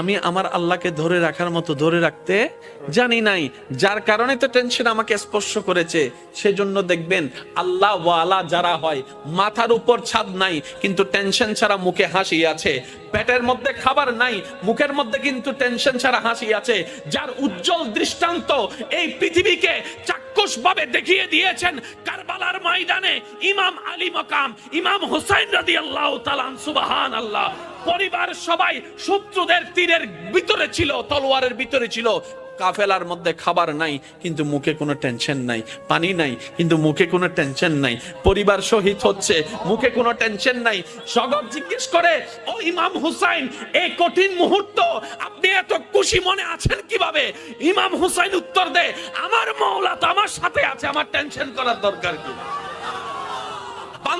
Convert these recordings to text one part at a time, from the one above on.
আমি আমার আল্লাহকে ধরে রাখার মতো ধরে রাখতে জানি নাই। যার কারণে তো টেনশন আমাকে স্পর্শ করেছে। সেজন্য দেখবেন, আল্লাহ ওয়ালা যারা হয়, মাথার উপর ছাদ নাই, কিন্তু টেনশন ছাড়া মুখে হাসি আছে। পেটের মধ্যে খাবার নাই, মুখের মধ্যে কিন্তু টেনশন ছাড়া হাসি আছে। যার উজ্জ্বল দৃষ্টান্ত এই পৃথিবীকে চাক্ষুষ ভাবে দেখিয়ে দিয়েছেন কারবালার ময়দানে ইমাম আলী মকাম, ইমাম হুসাইন রাদি আল্লাহ তালান সুবাহান আল্লাহ পরিবার সবাই শত্রুদের তীরের ভিতরে ছিল, তলোয়ারের ভিতরে ছিল। কাফেলার মধ্যে খাবার নাই, কিন্তু মুখে কোনো টেনশন নাই, পানি নাই, কিন্তু মুখে কোনো টেনশন নাই। পরিবার শহীদ হচ্ছে, মুখে কোনো টেনশন নাই। সগব জিজ্ঞেস করে, ও ইমাম হুসাইন এই কঠিন মুহূর্ত, আপনি এত খুশি মনে আছেন কীভাবে? ইমাম হুসাইন উত্তর দে আমার মৌলা তো আমার সাথে আছে, আমার টেনশন করার দরকার কি?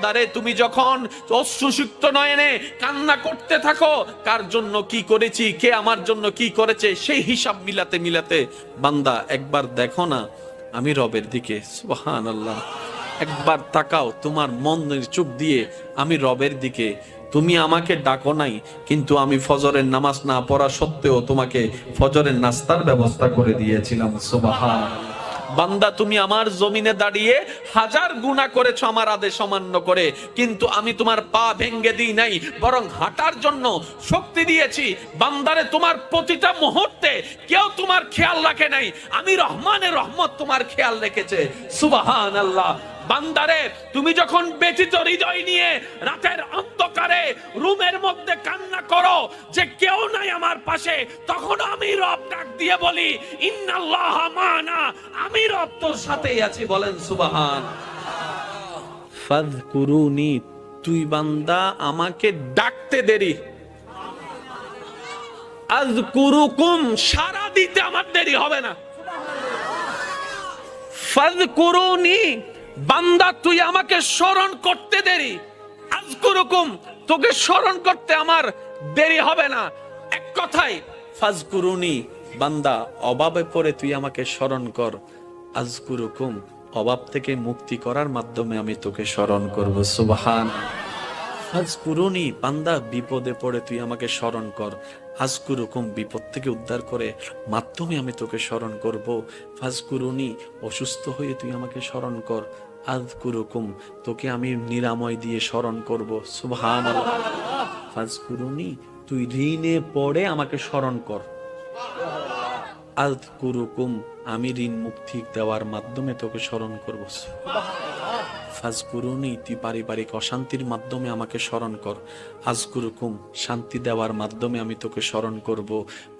বান্দারে তুমি যখন অশ্রুসিক্ত নয়নে কান্না করতে থাকো, কার জন্য কি করেছি, কে আমার জন্য কি করেছে, সেই হিসাব মিলাতে মিলাতে বান্দা একবার দেখো না, আমি রবের দিকে সুবহান আল্লাহ একবার তাকাও, তোমার মনের চোখ দিয়ে আমি রবের দিকে, তুমি আমাকে ডাকো নাই, কিন্তু আমি ফজরের নামাজ না পড়া সত্ত্বেও তোমাকে ফজরের নাস্তার ব্যবস্থা করে দিয়েছিলাম সুবহান বান্দা, তুমি আমার জমিনে দাঁড়িয়ে হাজার গুণা করেছ, আমার আদেশ অমান্য করে। কিন্তু আমি তোমার পা ভেঙ্গে দিই নাই, বরং হাঁটার জন্য শক্তি দিয়েছি। বান্দারে, তোমার প্রতিটা মুহূর্তে কেউ তোমার খেয়াল রাখে নাই। আমি রহমানের রহমত তোমার খেয়াল রেখেছে। সুবাহান আল্লাহ বান্দারে, তুমি যখন ব্যথিত হৃদয় নিয়ে রাতের অন্ধকারে রুমের মধ্যে কান্না করো, যে আমার পাশে তখন আমি রব ডাক দিয়ে বলি, ইন্নাল্লাহ মানা। আমি রব তোর সাথেই আছি, বলেন সুবাহান। ফাযকুরুনি, তুই বান্দা, আমাকে ডাকতে দেরি। আযকুরুকুম সারা দিতে আমার দেরি হবে না। ফাযকুরুনি, বান্দা, তুই আমাকে স্মরণ করতে দেরি। আজকুরুকুম তোকে স্মরণ করতে আমার দেরি হবে না। কথাই। ফাজকুরুনি, বান্দা অভাবে পড়ে তুই আমাকে স্মরণ কর। আজকুরুকুম অভাব থেকে মুক্তি করার মাধ্যমে আমি তোকে স্মরণ করব বান্দা, বিপদে পড়ে তুই আমাকে স্মরণ কর। আজকুরুকুম, বিপদ থেকে উদ্ধার করে মাধ্যমে আমি তোকে স্মরণ করব। ফাজকুরুনি, অসুস্থ হয়ে তুই আমাকে স্মরণ কর। আজকুরুকুম, তোকে আমি নিরাময় দিয়ে স্মরণ করব সুবহান ফাজকুরুনি তুই ঋণে পড়ে আমাকে স্মরণ কর। আজকুরুকুম আমি ঋণ মুক্তি দেওয়ার মাধ্যমে তোকে স্মরণ করব। ফাজকুরুনি তুই পারিবারিক অশান্তির মাধ্যমে আমাকে স্মরণ কর। আজকুরুকুম শান্তি দেওয়ার মাধ্যমে আমি তোকে স্মরণ করব।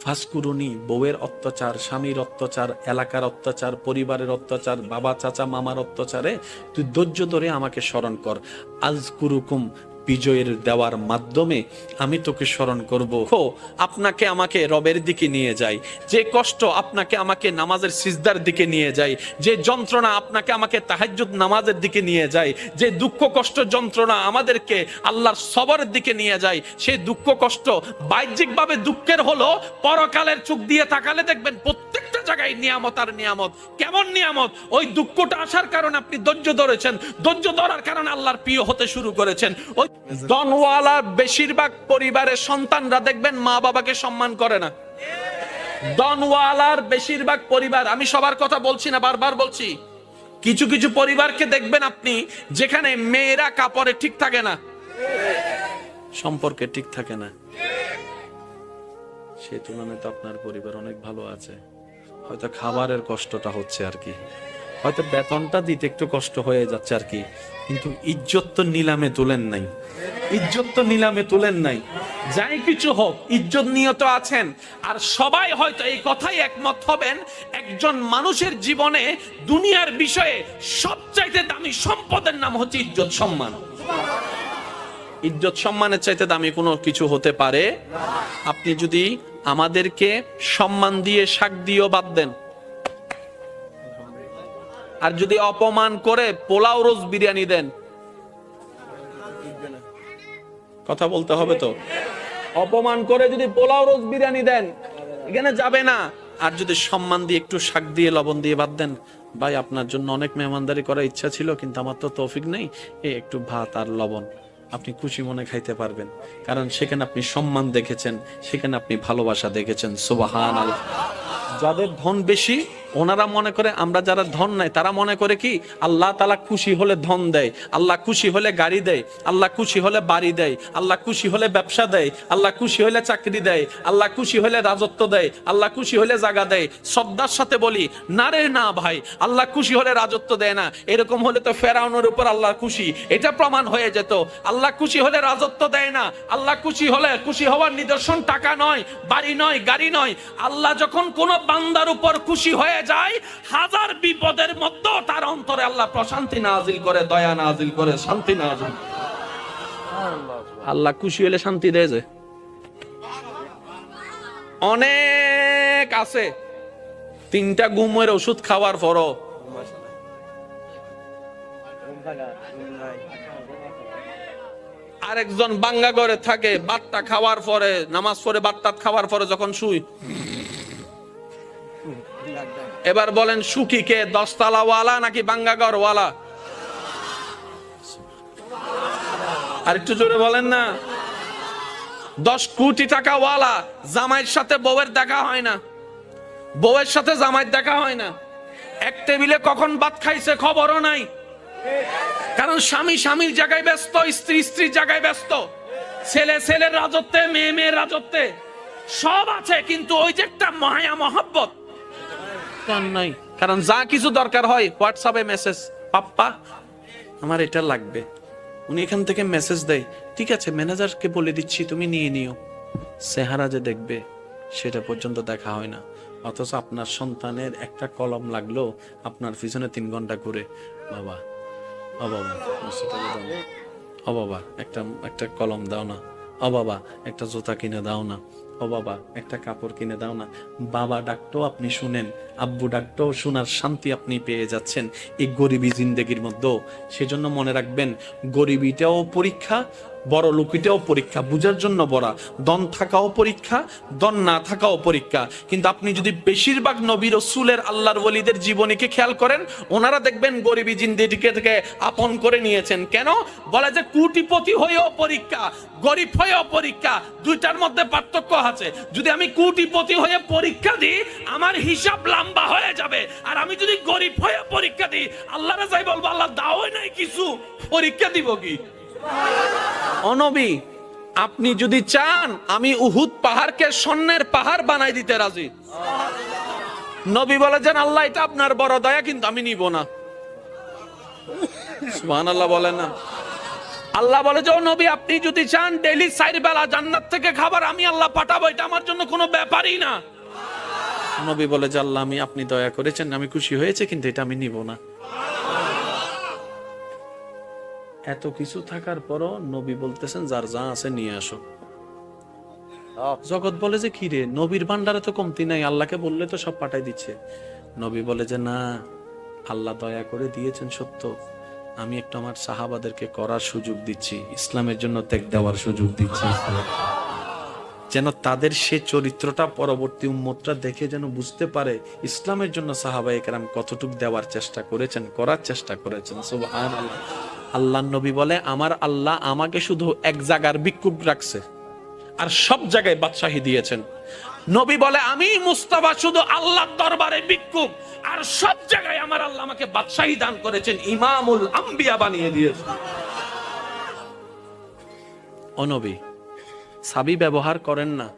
ফাজকুরুনি বউয়ের অত্যাচার, স্বামীর অত্যাচার, এলাকার অত্যাচার, পরিবারের অত্যাচার, বাবা, চাচা, মামার অত্যাচারে তুই ধৈর্য ধরে আমাকে স্মরণ কর। আজকুরুকুম বিজয়ের দেওয়ার মাধ্যমে আমি তোকে স্মরণ করব। হো, আপনাকে আমাকে রবের দিকে নিয়ে যাই। যে কষ্ট আপনাকে আমাকে নামাজের সিজদার দিকে নিয়ে যায় যে যন্ত্রণা আপনাকে আমাকে তাহাজ্জুদ নামাজের দিকে নিয়ে যায় যে দুঃখ কষ্ট যন্ত্রণা আমাদেরকে আল্লাহর সবরের দিকে নিয়ে যায় সেই দুঃখ কষ্ট বাহ্যিকভাবে দুঃখের হলো, পরকালের চোখ দিয়ে তাকালে দেখবেন প্রত্যেকটা জায়গায় নিয়ামত আর নিয়ামত। কেমন নিয়ামত? ওই দুঃখটা আসার কারণে আপনি ধৈর্য ধরেছেন। ধৈর্য ধরার কারণে আল্লাহর প্রিয় হতে শুরু করেছেন। ওই দনওয়ালার বেশিরভাগ পরিবারের সন্তানরা দেখবেন মা বাবাকে সম্মান করে না। দনওয়ালার বেশিরভাগ পরিবার, আমি সবার কথা বলছি না, বারবার বলছি। কিছু কিছু পরিবারকে দেখবেন আপনি যেখানে মেয়েরা কাপড়ে ঠিক থাকে না। সম্পর্কে ঠিক থাকে না। সে তুলনায় তো আপনার পরিবার অনেক ভালো আছে। হয়তো খাবারের কষ্টটা হচ্ছে আর কি। হয়তো বেতনটা দিতে একটু কষ্ট হয়ে যাচ্ছে আর কি। কিন্তু ইজ্জত তো নিলামে তুলেন নাই। ইজ্জত তো নিলামে তুলেন নাই। যাই কিছু হোক, ইজ্জত নিয়ত আছেন। আর সবাই হয়তো এই কথাই একমত হবেন, একজন মানুষের জীবনে দুনিয়ার বিষয়ে সবচাইতে দামি সম্পদের নাম হচ্ছে ইজ্জত সম্মান। ইজ্জত সম্মানের চাইতে দামি কোনো কিছু হতে পারে? আপনি যদি আমাদেরকে সম্মান দিয়ে শাক দিয়েও বাদ দেন। আর যদি অপমান করে পোলাও রোজ বিরিয়ানি দেন। কথা বলতে হবে তো? অপমান করে যদি পোলাও রোজ বিরিয়ানি দেন, এখানে যাবে না। আর যদি সম্মান দিয়ে একটু শাক দিয়ে লবণ দিয়ে বাদ দেন, ভাই, আপনার জন্য অনেক মেহমানদারি করার ইচ্ছা ছিল, কিন্তু আমার তো তৌফিক নেই এই একটু ভাত আর লবণ। আপনি খুশি মনে খাইতে পারবেন। কারণ সেখানে আপনি সম্মান দেখেছেন, সেখানে আপনি ভালোবাসা দেখেছেন। সুবাহান আল্লাহ যাদের ধন বেশি ওনারা মনে করে আমরা যারা ধন নাই তারা মনে করে কি আল্লাহ তালা খুশি হলে ধন দেয় আল্লাহ খুশি হলে গাড়ি দেয় আল্লাহ খুশি হলে বাড়ি দেয় আল্লাহ খুশি হলে ব্যবসা দেয় আল্লাহ খুশি হলে চাকরি দেয় আল্লাহ খুশি হলে রাজত্ব দেয় আল্লাহ খুশি হলে জায়গা দেয় শ্রদ্ধার সাথে বলি না রে না ভাই আল্লাহ খুশি হলে রাজত্ব দেয় না এরকম হলে তো ফেরাউনের উপর আল্লাহ খুশি এটা প্রমাণ হয়ে যেত আল্লাহ খুশি হলে রাজত্ব দেয় না আল্লাহ খুশি হলে খুশি হওয়ার নিদর্শন টাকা নয় বাড়ি নয় গাড়ি নয় আল্লাহ যখন কোন বান্দার উপর খুশি হয়ে যায়, হাজার বিপদের তার অন্তরে আল্লাহ প্রশান্তি নাজিল করে, দয়া নাজিল করে, শান্তি নাজিল আল্লাহ খুশি হলে শান্তি দেয় যে। অনেক আছে। তিনটা ঘুমের ওষুধ খাওয়ার পরও। আরেকজন বাঙ্গা ঘরে থাকে বাট্টা খাওয়ার পরে, নামাজ পড়ে বাট্টা খাওয়ার পরে যখন শুই এবার বলেন, সুখী কে? দশতলা ওয়ালা নাকি বাঙ্গাগর ওয়ালা আর একটু জোরে বলেন না। দশ কোটি টাকা ওয়ালা জামাইয়ের সাথে বউয়ের দেখা হয় না। বউয়ের সাথে জামাইয়ের দেখা হয় না। এক টেবিলে কখন ভাত খাইছে খবরও নাই। কারণ স্বামী স্বামীর জায়গায় ব্যস্ত, স্ত্রী স্ত্রীর জায়গায় ব্যস্ত। ছেলে ছেলের রাজত্বে, মেয়ে মেয়ের রাজত্বে। সব আছে, কিন্তু ওই যে একটা মায়া, মহাব্বত। তার নাই। কারণ যা কিছু দরকার হয় হোয়াটসঅ্যাপে মেসেজ পাপ্পা, আমার এটা লাগবে। উনি এখান থেকে মেসেজ দেয়, ঠিক আছে ম্যানেজারকে বলে দিচ্ছি, তুমি নিয়ে নিও। সেহারা যে দেখবে, সেটা পর্যন্ত দেখা হয় না। অথচ আপনার সন্তানের একটা কলম লাগল আপনার পিছনে তিন ঘণ্টা করে বাবা, ও বাবা সেটা দাও না। ও বাবা, একটা একটা কলম দাও না। ও বাবা, একটা জুতা কিনে দাও না। ও বাবা, একটা কাপড় কিনে দাও না। বাবা ডাকটাও আপনি শুনেন, আব্বু ডাকটাও শোনার শান্তি আপনি পেয়ে যাচ্ছেন এই গরিবী জিন্দেগির মধ্যেও। সেজন্য মনে রাখবেন, গরিবীটাও পরীক্ষা বড় লুকিটাও পরীক্ষা, বুঝার জন্য বড়া। দন থাকাও পরীক্ষা দন না থাকাও পরীক্ষা। কিন্তু আপনি যদি বেশিরভাগ নবী রসুলের আল্লাহর ওলিদের জীবনীকে খেয়াল করেন, ওনারা দেখবেন গরিবী জিন্দিগিকে থেকে আপন করে নিয়েছেন। কেন? বলে যে কুটিপতি হয়েও পরীক্ষা, গরিব হয়েও পরীক্ষা, দুইটার মধ্যে পার্থক্য আছে। যদি আমি কুটিপতি হয়ে পরীক্ষা দিই, আমার হিসাব লম্বা হয়ে যাবে। আর আমি যদি গরিব হয়ে পরীক্ষা দিই, আল্লাহরে যাই বলব, আল্লাহ দাও নাই কিছু, পরীক্ষা দিব কি? অনবী, আপনি যদি চান, আমি উহুদ পাহাড়কে স্বর্ণের পাহাড় বানাই দিতে রাজি। নবী বলে যেন আল্লাহ, এটা আপনার বড় দয়া, কিন্তু আমি নিব না। সুবহানাল্লাহ বলে না। আল্লাহ বলে যে নবী, আপনি যদি চান বেলা জান্নাত থেকে খাবার আমি আল্লাহ পাঠাবো, এটা আমার জন্য কোনো ব্যাপারই না। নবী বলে যে, আল্লাহ, আমি, আপনি দয়া করেছেন, আমি খুশি হয়েছে, কিন্তু এটা আমি নিব না। এত কিছু থাকার পরও নবী বলতেছেন যার যা আছে নিয়ে আসো। জগৎ বলে যে কি রে? নবীর ভান্ডারে তো কমতি নাই আল্লাহকে বললে তো সব পাঠাই দিচ্ছে। নবী বলে যে না আল্লাহ দয়া করে দিয়েছেন সত্য। আমি একটু আমার সাহাবাদেরকে করার সুযোগ দিচ্ছি ইসলামের জন্য ত্যাগ দেওয়ার সুযোগ দিচ্ছি। যেন তাদের সে চরিত্রটা পরবর্তী উম্মতরা দেখে যেন বুঝতে পারে ইসলামের জন্য সাহাবা একরাম কতটুক দেওয়ার চেষ্টা করেছেন করার চেষ্টা করেছেন। সুবহান আল্লাহ নবী বলে, আমার আল্লাহ আমাকে শুধু এক জায়গার বিক্ষুব রাখছে আর সব জায়গায় বাদশাহী দিয়েছেন। নবী বলে, আমি মুস্তাফা শুধু আল্লাহর দরবারে বিক্ষুব আর সব জায়গায় আমার আল্লাহ আমাকে বাদশাহী দান করেছেন, ইমামুল আম্বিয়া বানিয়ে দিয়েছেন। অনবী সাবি ব্যবহার করেন না।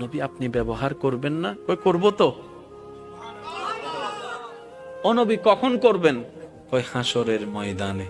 নবী, আপনি ব্যবহার করবেন না? কই, করব তো? অনবী কখন করবেন? ওই হাসরের ময়দানে।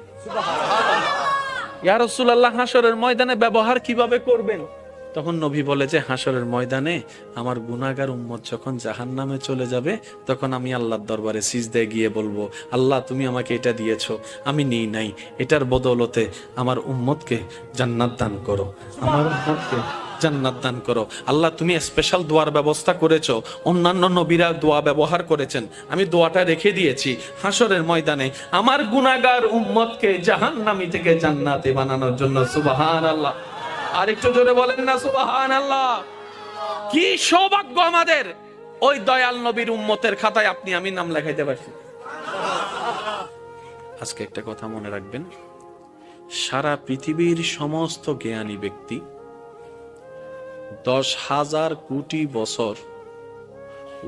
ইয়া রাসূলুল্লাহ হাসরের ময়দানে ব্যবহার কীভাবে করবেন? তখন নবী বলে যে হাসরের ময়দানে আমার গুনাহগার উম্মত যখন জাহান্নামে চলে যাবে তখন আমি আল্লাহর দরবারে সিজদায় গিয়ে বলব আল্লাহ তুমি আমাকে এটা দিয়েছ আমি নিই নাই। এটার বদৌলতে আমার উম্মতকে জান্নাত দান করো। আমার উম্মতকে জান্নাত দান করো। আল্লাহ, তুমি স্পেশাল দোয়ার ব্যবস্থা করেছ। অন্যান্য নবীরা দোয়া ব্যবহার করেছেন। আমি দোয়াটা রেখে দিয়েছি হাসরের ময়দানে। আমার গুনাহগার উম্মতকে জাহান্নামী থেকে জান্নাতে বানানোর জন্য সুবাহান আল্লাহ আর একটু জোরে বলেন না সুবাহান আল্লাহ কি সৌভাগ্য আমাদের। ওই দয়াল নবীর উম্মতের খাতায় আপনি আমি নাম লেখাইতে পারছি। আজকে একটা কথা মনে রাখবেন। সারা পৃথিবীর সমস্ত জ্ঞানী ব্যক্তি দশ হাজার কোটি বছর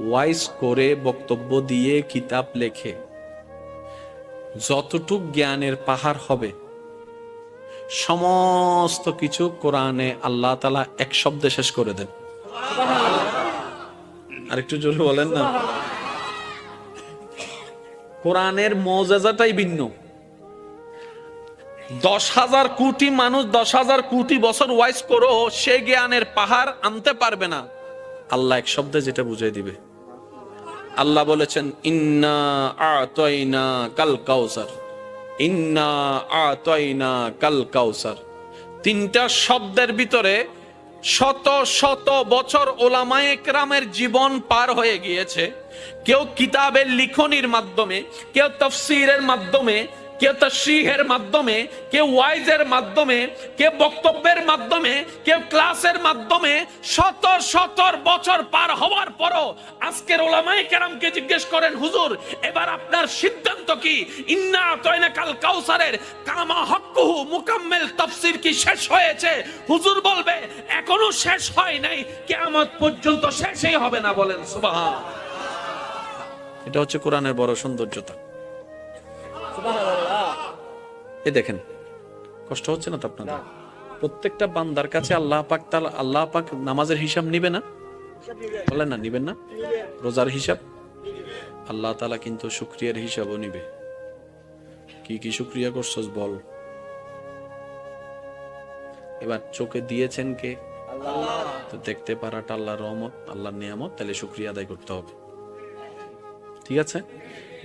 ওয়াইজ করে বক্তব্য দিয়ে কিতাব লেখে। যতটুক জ্ঞানের পাহাড় হবে, সমস্ত কিছু কোরআনে আল্লাহ তালা এক শব্দে শেষ করে দেন। আরেকটু জোরে বলেন না। কোরআনের মজাটাই ভিন্ন। দশ হাজার কোটি মানুষ দশ হাজার কোটি বছর ওয়াইজ করো, সে জ্ঞানের পাহাড় আনতে পারবে না। আল্লাহ এক শব্দে যেটা বুঝাই দিবে। আল্লাহ বলেছেন, ইন্না আতয়না কাল কাউসার। ইন্না আতয়না কাল কাউসার। তিনটা শব্দের ভিতরে শত শত বছর ওলামায়ে একরামের জীবন পার হয়ে গিয়েছে। কেউ কিতাবের লিখনির মাধ্যমে, কেউ তফসিরের মাধ্যমে কেউ তশরিহের মাধ্যমে কেউ ওয়াইজের মাধ্যমে কেউ বক্তব্যের মাধ্যমে কেউ ক্লাসের মাধ্যমে শত শত বছর পার হওয়ার পরও আজকের ওলামায়ে কেরামকে জিজ্ঞেস করেন হুজুর এবার আপনার সিদ্ধান্ত কি? ইন্না তয়না কাল কাউসারের কামা হক্কুহু মুকাম্মেল তাফসীর কি শেষ হয়েছে? হুজুর বলবে এখনও শেষ হয় নাই কিয়ামত পর্যন্ত শেষই হবে না। বলেন সুবহান। এটা হচ্ছে কোরআনের বড় সৌন্দর্যতা। এ দেখেন, কষ্ট হচ্ছে না তো আপনাদের? প্রত্যেকটা বান্দার কাছে আল্লাহ পাক তাআলা আল্লাহ পাক নামাজের হিসাব নিবে না? বলেন না, নিবেন না? রোজার হিসাব? আল্লাহ তালা কিন্তু শুকরিয়ার হিসাবও নিবে। কি কি শুকরিয়া করছস বল? এবার চোখে দিয়েছেন কে? তো দেখতে পারাটা আল্লাহর রহমত, আল্লাহর নিয়ামত, তাহলে শুকরিয়া আদায় করতে হবে। ঠিক আছে?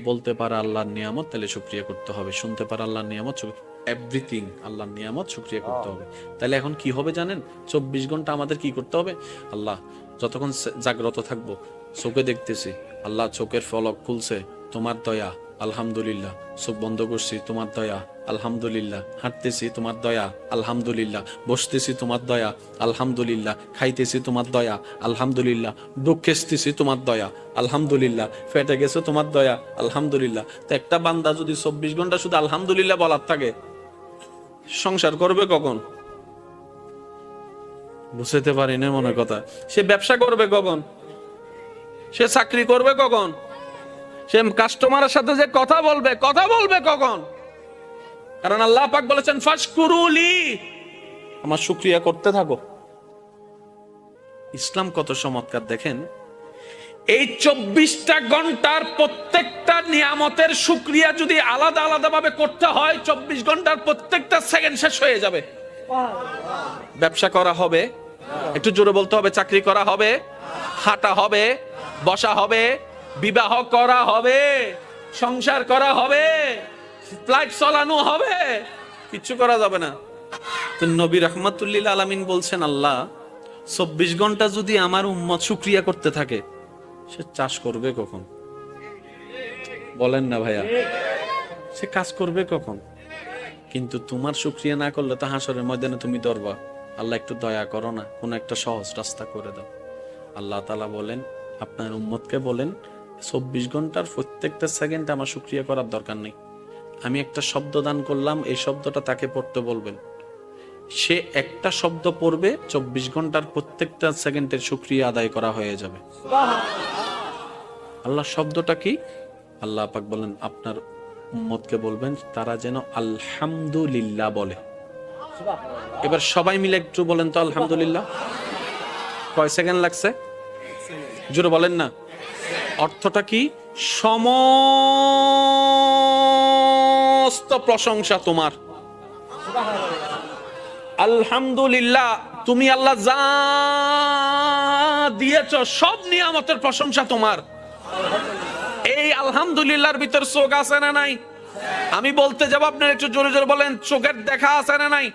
বলতে পারা আল্লাহর নিয়ামত, তাহলে সুক্রিয়া করতে হবে। শুনতে পারা আল্লাহর নিয়ামত এভরিথিং আল্লাহর নিয়ামত সুক্রিয়া করতে হবে। তাহলে এখন কি হবে জানেন? চব্বিশ ঘণ্টা আমাদের কি করতে হবে? আল্লাহ, যতক্ষণ জাগ্রত থাকব, চোখে দেখতেছি, আল্লাহ চোখের ফলক খুলছে, তোমার দয়া, আলহামদুলিল্লাহ, চোখ বন্ধ করছি, তোমার দয়া আলহামদুলিল্লাহ, হাঁটতেছি তোমার দয়া, আলহামদুলিল্লাহ, বসতেছি তোমার দয়া, আলহামদুলিল্লাহ, খাইতেছি তোমার দয়া, আলহামদুলিল্লাহ দুঃখেসতেছি তোমার দয়া, আলহামদুলিল্লাহ, ফেটে গেছে তোমার দয়া, আলহামদুলিল্লাহ। তো একটা বান্দা যদি চব্বিশ ঘণ্টা শুধু আলহামদুলিল্লাহ বলার থাকে, সংসার করবে কখন? বুঝতে পারি না মনে কথা। সে ব্যবসা করবে কখন? সে চাকরি করবে কখন? সে কাস্টমারের সাথে যে কথা বলবে কথা বলবে কখন? কারণ আল্লাহ পাক বলেছেন ফাশকুরুলি আমার শুকরিয়া করতে থাকো। ইসলাম কত চমৎকার দেখেন। এই চব্বিশটা ঘণ্টার প্রত্যেকটা নিয়ামতের শুক্রিয়া যদি আলাদা আলাদা ভাবে করতে হয়, চব্বিশ ঘণ্টার প্রত্যেকটা সেকেন্ড শেষ হয়ে যাবে। ব্যবসা করা হবে, একটু জোরে বলতে হবে, চাকরি করা হবে, হাঁটা হবে, বসা হবে, বিবাহ করা হবে, সংসার করা হবে। ফ্লাইট চালানো হবে। কিচ্ছু করা যাবে না। তো নবী রহমতুল্লিল আলামিন বলছেন, আল্লাহ, চব্বিশ ঘণ্টা যদি আমার উম্মত শুক্রিয়া করতে থাকে, সে চাষ করবে কখন? বলেন না ভাইয়া। সে কাজ করবে কখন? কিন্তু তোমার শুক্রিয়া না করলে তো হাসরের ময়দানে তুমি ধরবা আল্লাহ, একটু দয়া করো না, কোনো একটা সহজ রাস্তা করে দাও। আল্লাহ তালা বলেন, আপনার উম্মতকে বলেন, চব্বিশ ঘণ্টার প্রত্যেকটা সেকেন্ড আমার শুক্রিয়া করার দরকার নেই। আমি একটা শব্দ দান করলাম, এই শব্দটা তাকে পড়তে বলবেন। সে একটা শব্দ পড়বে, চব্বিশ ঘণ্টার প্রত্যেকটা সেকেন্ডের শুক্রিয়া আদায় করা হয়ে যাবে। আল্লাহ শব্দটা কি? আল্লাহ পাক বলেন, আপনার উম্মতকে বলবেন, তারা যেন আলহামদুলিল্লাহ বলে। এবার সবাই মিলে একটু বলেন তো আলহামদুলিল্লাহ। কয় সেকেন্ড লাগছে? জোরে বলেন না। অর্থটা কি? সমস্ত প্রশংসা তোমার। আলহামদুলিল্লাহ, তুমি আল্লাহ যা দিয়েছ, সব নিয়ামতের প্রশংসা তোমার। এই আলহামদুলিল্লাহর ভিতর চোখ আছে না নাই? আমি বলতে যাব, আপনার একটু জোরে জোরে বলেন, চোখের দেখা আছে না নাই?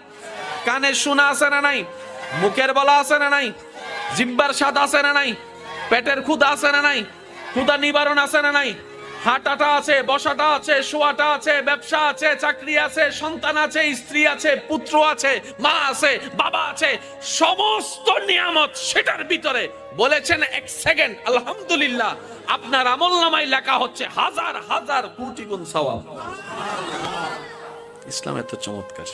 কানে শোনা আছে না নাই? মুখের বলা আছে না নাই? জিব্বার স্বাদ আছে না নাই? পেটের ক্ষুদা আছে না নাই? ক্ষুদা নিবারণ আছে না নাই? হাঁটাটা আছে, বসাটা আছে, শোয়াটা আছে, ব্যবসা আছে, চাকরি আছে, সন্তান আছে, স্ত্রী আছে, পুত্র আছে, মা আছে, বাবা আছে, সমস্ত নিয়ামত সেটার ভিতরে বলেছেন এক সেকেন্ড, আলহামদুলিল্লাহ, আপনার আমল নামায় লেখা হচ্ছে হাজার হাজার কোটি গুণ সওয়াব। ইসলাম এত চমৎকার।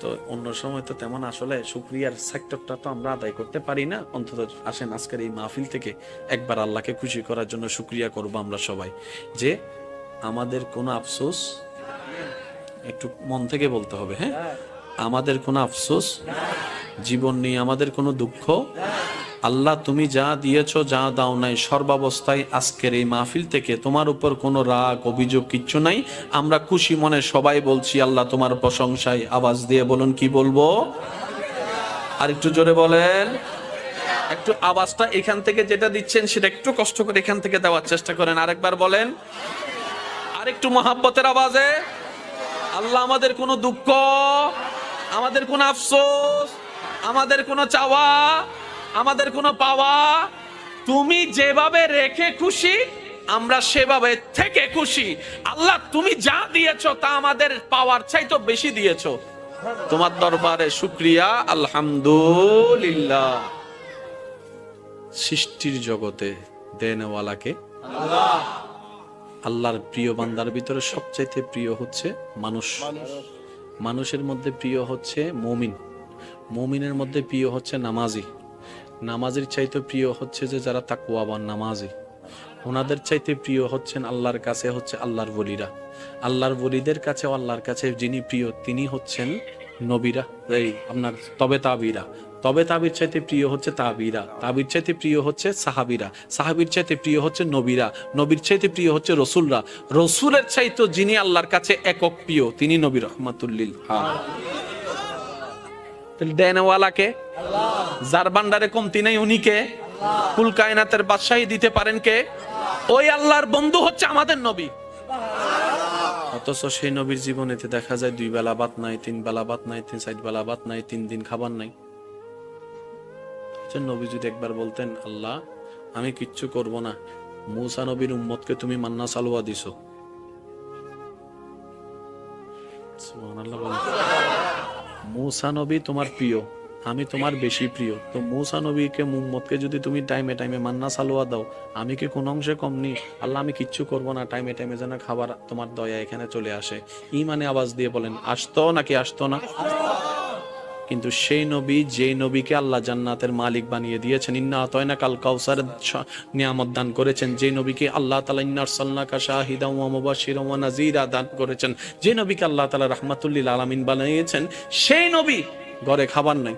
তো অন্য সময় তো তেমন আসলে শুক্রিয়ার সেক্টরটা তো আমরা আদায় করতে পারি না। অন্তত আসেন আজকের এই মাহফিল থেকে একবার আল্লাহকে খুশি করার জন্য সুক্রিয়া করব আমরা সবাই। যে আমাদের কোনো আফসোস, একটু মন থেকে বলতে হবে হ্যাঁ? আমাদের কোনো আফসোস, জীবন নিয়ে আমাদের কোনো দুঃখ আল্লাহ, তুমি যা দিয়েছ, যা দাও নাই, সর্বাবস্থায় আজকের এই মাহফিল থেকে তোমার উপর কোনো রাগ, অভিযোগ কিচ্ছু নাই। আমরা খুশি মনে সবাই বলছি, আল্লাহ তোমার প্রশংসায় আওয়াজ দিয়ে বলুন, কি বলব? আর একটু জোরে বলেন। একটু আওয়াজটা এখান থেকে যেটা দিচ্ছেন, সেটা একটু কষ্ট করে এখান থেকে দেওয়ার চেষ্টা করেন। আরেকবার বলেন। আরেকটু মহাব্বতের আওয়াজে। আল্লাহ, আমাদের কোনো দুঃখ, আমাদের কোনো আফসোস, আমাদের কোনো চাওয়া আমাদের কোনো পাওয়া? তুমি যেভাবে রেখে খুশি, আমরা সেভাবে থেকে খুশি। আল্লাহ, তুমি যা দিয়েছ তা আমাদের পাওয়ার চাইতো বেশি দিয়েছ। তোমার দরবারে শুক্রিয়া, আলহামদুলিল্লাহ। সৃষ্টির জগতে দেনওয়ালাকে আল্লাহর প্রিয় বান্দার ভিতরে সবচাইতে প্রিয় হচ্ছে মানুষ। মানুষের মধ্যে প্রিয় হচ্ছে মমিন। মমিনের মধ্যে প্রিয় হচ্ছে নামাজি। নামাজের চাইতে প্রিয় হচ্ছে যে যারা তাকুয়াবান নামাজি। ওনাদের চাইতে প্রিয় হচ্ছেন আল্লাহর কাছে হচ্ছে আল্লাহর বলিরা আল্লাহর বলিদের কাছে আল্লাহর কাছে যিনি প্রিয়, তিনি হচ্ছেন নবীরা। এই আপনার তবে তাবিরা। তবে তাবির চাইতে প্রিয় হচ্ছে তাবিরা। তাবির চাইতে প্রিয় হচ্ছে সাহাবিরা। সাহাবির চাইতে প্রিয় হচ্ছে নবীরা। নবীর চাইতে প্রিয় হচ্ছে রসুলরা। রসুলের চাইতে যিনি আল্লাহর কাছে একক প্রিয়, তিনি নবী রহমাতুল্লিল। যার বান্ডারে কমতি নেই উনি কে কুল কায়নাতের বাদশাহী দিতে পারেন কে? ওই আল্লাহর বন্ধু হচ্ছে আমাদের নবী। অথচ সেই নবীর জীবনেতে দেখা যায় দুই বেলা নাই, তিন বেলা নাই, তিন চার বেলা নাই, তিন দিন খাবার নাই। নবী যদি একবার বলতেন, আল্লাহ, আমি কিচ্ছু করব না। মূসা নবীর উম্মতকে তুমি মান্না সালোয়া দিছো। মূসা নবী তোমার প্রিয়, আমি তোমার বেশি প্রিয়। তো মূসা নবীকে যদি তুমি টাইমে টাইমে মান্না সালোয়া দাও, আমি কি কোনো অংশে কম নি? আল্লাহ, আমি কিচ্ছু করব না, টাইমে টাইমে যেন খাবার তোমার দয়া এখানে চলে আসে। ইমানে আওয়াজ দিয়ে বলেন, আসতো নাকি আসতো না? কিন্তু সেই নবী, যেই নবীকে আল্লাহ জান্নাতের মালিক বানিয়ে দিয়েছেন, ইন্না তয়না কাল কাউসার নিয়ামত দান করেছেন। যে নবীকে আল্লাহ তালা ইন্নার সাল্লাকা শাহিদা ওয়া নাজিরা দান করেছেন। যে নবীকে আল্লাহ তালা রহমাতুল্লিল আলামিন বানিয়েছেন, সেই নবী ঘরে খাবার নাই।